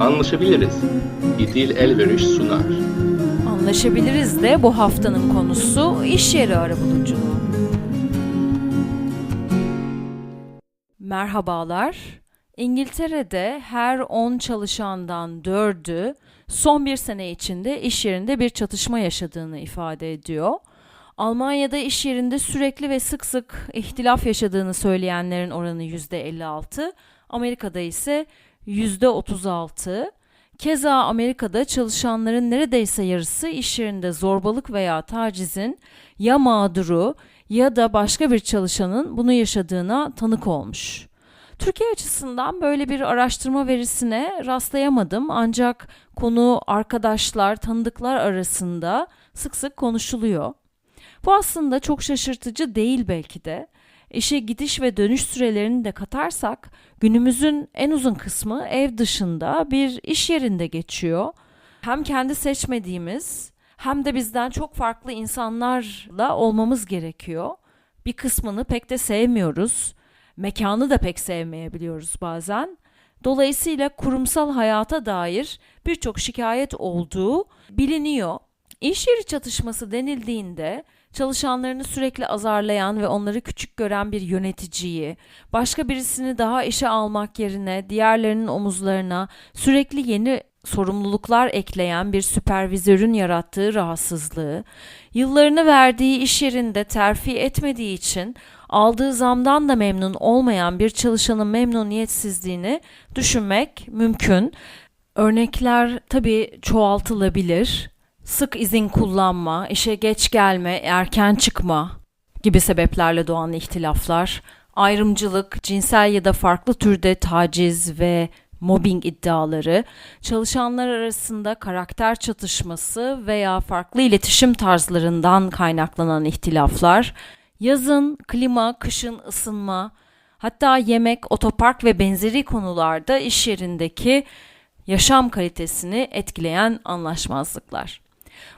Anlaşabiliriz. İdil Elveriş sunar. Anlaşabiliriz de bu haftanın konusu iş yeri arabuluculuğu. Merhabalar. İngiltere'de her 10 çalışandan 4'ü son bir sene içinde iş yerinde bir çatışma yaşadığını ifade ediyor. Almanya'da iş yerinde sürekli ve sık sık ihtilaf yaşadığını söyleyenlerin oranı %56, Amerika'da ise %36. Keza Amerika'da çalışanların neredeyse yarısı iş yerinde zorbalık veya tacizin ya mağduru ya da başka bir çalışanın bunu yaşadığına tanık olmuş. Türkiye açısından böyle bir araştırma verisine rastlayamadım ancak konu arkadaşlar, tanıdıklar arasında sık sık konuşuluyor. Bu aslında çok şaşırtıcı değil belki de. İşe gidiş ve dönüş sürelerini de katarsak günümüzün en uzun kısmı ev dışında bir iş yerinde geçiyor. Hem kendi seçmediğimiz hem de bizden çok farklı insanlarla olmamız gerekiyor. Bir kısmını pek de sevmiyoruz. Mekanı da pek sevmeyebiliyoruz bazen. Dolayısıyla kurumsal hayata dair birçok şikayet olduğu biliniyor. İş yeri çatışması denildiğinde çalışanlarını sürekli azarlayan ve onları küçük gören bir yöneticiyi, başka birisini daha işe almak yerine diğerlerinin omuzlarına sürekli yeni sorumluluklar ekleyen bir süpervizörün yarattığı rahatsızlığı, yıllarını verdiği iş yerinde terfi etmediği için aldığı zamdan da memnun olmayan bir çalışanın memnuniyetsizliğini düşünmek mümkün. Örnekler tabii çoğaltılabilir sık izin kullanma, işe geç gelme, erken çıkma gibi sebeplerle doğan ihtilaflar, ayrımcılık, cinsel ya da farklı türde taciz ve mobbing iddiaları, çalışanlar arasında karakter çatışması veya farklı iletişim tarzlarından kaynaklanan ihtilaflar, yazın klima, kışın ısınma, hatta yemek, otopark ve benzeri konularda iş yerindeki yaşam kalitesini etkileyen anlaşmazlıklar.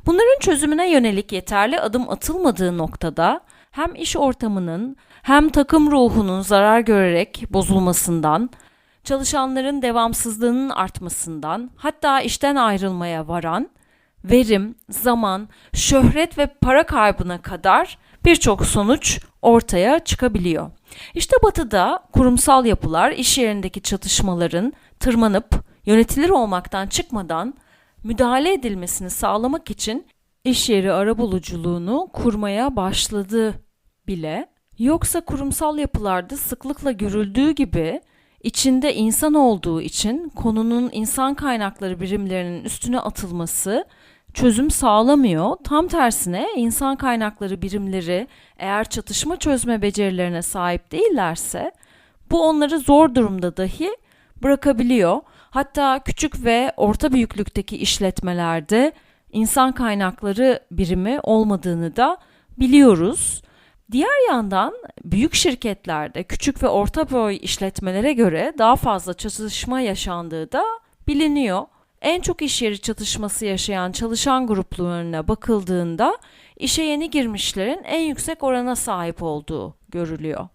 Bunların çözümüne yönelik yeterli adım atılmadığı noktada hem iş ortamının hem takım ruhunun zarar görerek bozulmasından, çalışanların devamsızlığının artmasından, hatta işten ayrılmaya varan verim, zaman, şöhret ve para kaybına kadar birçok sonuç ortaya çıkabiliyor. İşte batıda kurumsal yapılar iş yerindeki çatışmaların tırmanıp yönetilir olmaktan çıkmadan müdahale edilmesini sağlamak için iş yeri arabuluculuğunu kurmaya başladı bile. Yoksa kurumsal yapılarda sıklıkla görüldüğü gibi içinde insan olduğu için konunun insan kaynakları birimlerinin üstüne atılması çözüm sağlamıyor. Tam tersine insan kaynakları birimleri eğer çatışma çözme becerilerine sahip değillerse bu onları zor durumda dahi bırakabiliyor. Hatta küçük ve orta büyüklükteki işletmelerde insan kaynakları birimi olmadığını da biliyoruz. Diğer yandan büyük şirketlerde küçük ve orta boy işletmelere göre daha fazla çatışma yaşandığı da biliniyor. En çok iş yeri çatışması yaşayan çalışan gruplarına bakıldığında işe yeni girmişlerin en yüksek orana sahip olduğu görülüyor.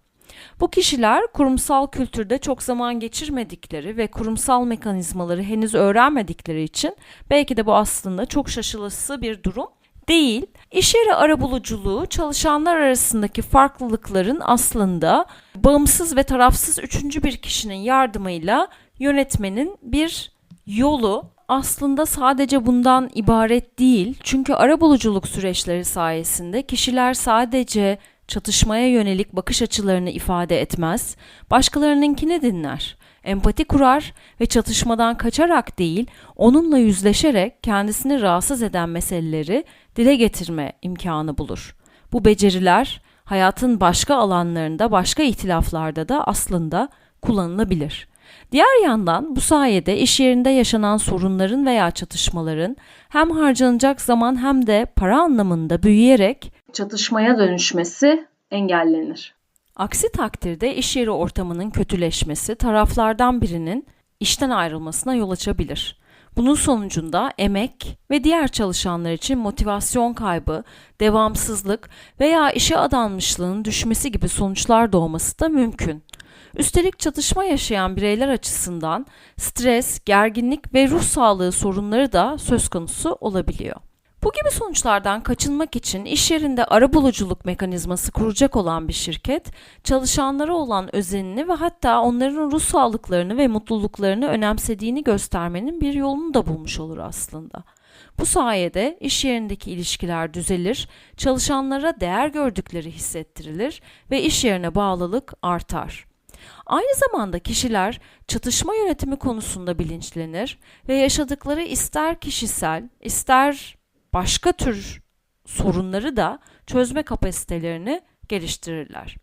Bu kişiler kurumsal kültürde çok zaman geçirmedikleri ve kurumsal mekanizmaları henüz öğrenmedikleri için belki de bu aslında çok şaşılısı bir durum değil. İş yeri arabuluculuğu çalışanlar arasındaki farklılıkların aslında bağımsız ve tarafsız üçüncü bir kişinin yardımıyla yönetmenin bir yolu aslında sadece bundan ibaret değil. Çünkü arabuluculuk süreçleri sayesinde kişiler sadece çatışmaya yönelik bakış açılarını ifade etmez, başkalarınınkini dinler, empati kurar ve çatışmadan kaçarak değil, onunla yüzleşerek kendisini rahatsız eden meseleleri dile getirme imkanı bulur. Bu beceriler hayatın başka alanlarında, başka ihtilaflarda da aslında kullanılabilir. Diğer yandan bu sayede iş yerinde yaşanan sorunların veya çatışmaların hem harcanacak zaman hem de para anlamında büyüyerek çatışmaya dönüşmesi engellenir. Aksi takdirde iş yeri ortamının kötüleşmesi taraflardan birinin işten ayrılmasına yol açabilir. Bunun sonucunda emek ve diğer çalışanlar için motivasyon kaybı, devamsızlık veya işe adanmışlığın düşmesi gibi sonuçlar doğması da mümkün. Üstelik çatışma yaşayan bireyler açısından stres, gerginlik ve ruh sağlığı sorunları da söz konusu olabiliyor. Bu gibi sonuçlardan kaçınmak için iş yerinde arabuluculuk mekanizması kuracak olan bir şirket, çalışanlara olan özenini ve hatta onların ruh sağlıklarını ve mutluluklarını önemsediğini göstermenin bir yolunu da bulmuş olur aslında. Bu sayede iş yerindeki ilişkiler düzelir, çalışanlara değer gördükleri hissettirilir ve iş yerine bağlılık artar. Aynı zamanda kişiler çatışma yönetimi konusunda bilinçlenir ve yaşadıkları ister kişisel, ister başka tür sorunları da çözme kapasitelerini geliştirirler.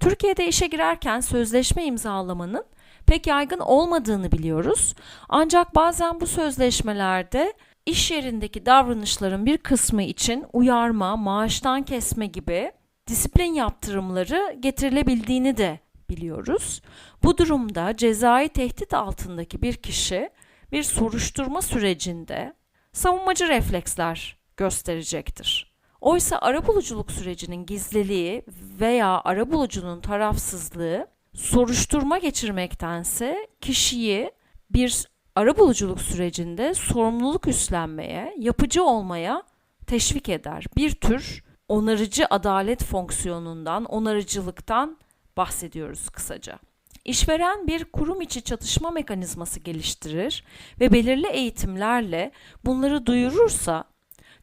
Türkiye'de işe girerken sözleşme imzalamanın pek yaygın olmadığını biliyoruz. Ancak bazen bu sözleşmelerde iş yerindeki davranışların bir kısmı için uyarma, maaştan kesme gibi disiplin yaptırımları getirilebildiğini de biliyoruz. Bu durumda cezai tehdit altındaki bir kişi bir soruşturma sürecinde savunmacı refleksler gösterecektir. Oysa arabuluculuk sürecinin gizliliği veya arabulucunun tarafsızlığı soruşturma geçirmektense kişiyi bir arabuluculuk sürecinde sorumluluk üstlenmeye, yapıcı olmaya teşvik eder. Bir tür onarıcı adalet fonksiyonundan, onarıcılıktan bahsediyoruz kısaca. İşveren bir kurum içi çatışma mekanizması geliştirir ve belirli eğitimlerle bunları duyurursa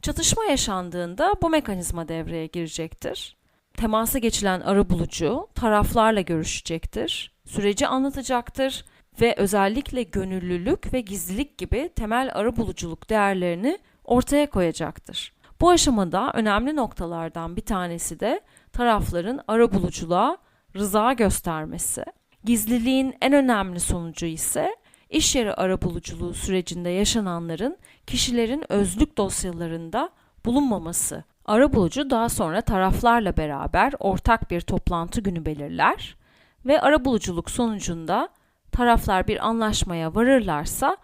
çatışma yaşandığında bu mekanizma devreye girecektir. Temasa geçilen arabulucu taraflarla görüşecektir, süreci anlatacaktır ve özellikle gönüllülük ve gizlilik gibi temel arabuluculuk değerlerini ortaya koyacaktır. Bu aşamada önemli noktalardan bir tanesi de tarafların arabuluculuğa rıza göstermesi. Gizliliğin en önemli sonucu ise iş yeri arabuluculuğu sürecinde yaşananların kişilerin özlük dosyalarında bulunmaması. Arabulucu daha sonra taraflarla beraber ortak bir toplantı günü belirler ve arabuluculuk sonucunda taraflar bir anlaşmaya varırlarsa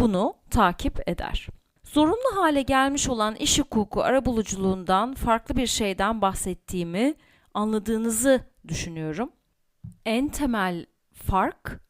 bunu takip eder. Zorunlu hale gelmiş olan iş hukuku arabuluculuğundan farklı bir şeyden bahsettiğimi anladığınızı düşünüyorum. En temel fark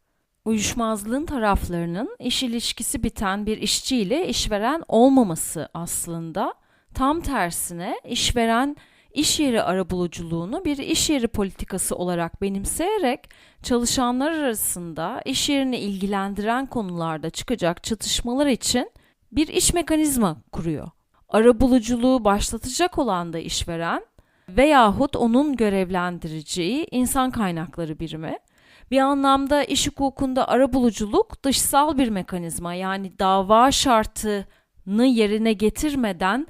uyuşmazlığın taraflarının iş ilişkisi biten bir işçi ile işveren olmaması aslında. Tam tersine işveren iş yeri arabuluculuğunu bir iş yeri politikası olarak benimseyerek çalışanlar arasında iş yerini ilgilendiren konularda çıkacak çatışmalar için bir iş mekanizma kuruyor. Arabuluculuğu başlatacak olan da işveren veyahut onun görevlendireceği insan kaynakları birimi. Bir anlamda iş hukukunda arabuluculuk dışsal bir mekanizma yani dava şartını yerine getirmeden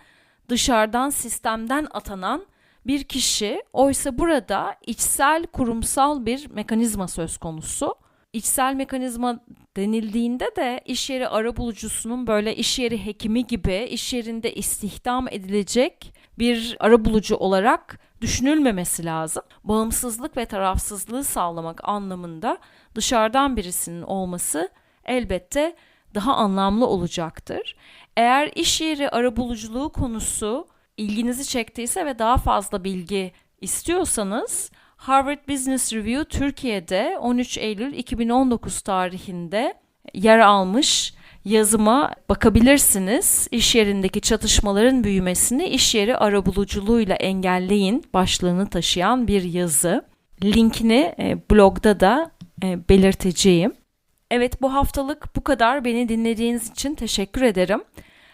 dışarıdan sistemden atanan bir kişi oysa burada içsel kurumsal bir mekanizma söz konusu. İçsel mekanizma denildiğinde de iş yeri arabulucusunun böyle iş yeri hekimi gibi iş yerinde istihdam edilecek bir arabulucu olarak düşünülmemesi lazım. Bağımsızlık ve tarafsızlığı sağlamak anlamında dışarıdan birisinin olması elbette daha anlamlı olacaktır. Eğer iş yeri arabuluculuğu konusu ilginizi çektiyse ve daha fazla bilgi istiyorsanız Harvard Business Review Türkiye'de 13 Eylül 2019 tarihinde yer almış yazıma bakabilirsiniz. İş yerindeki çatışmaların büyümesini iş yeri arabuluculuğuyla engelleyin başlığını taşıyan bir yazı. Linkini e, blogda da e, belirteceğim. Evet bu haftalık bu kadar. Beni dinlediğiniz için teşekkür ederim.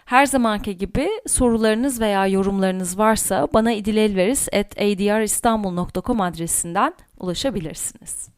Her zamanki gibi sorularınız veya yorumlarınız varsa bana idilelveris.adristanbul.com adresinden ulaşabilirsiniz.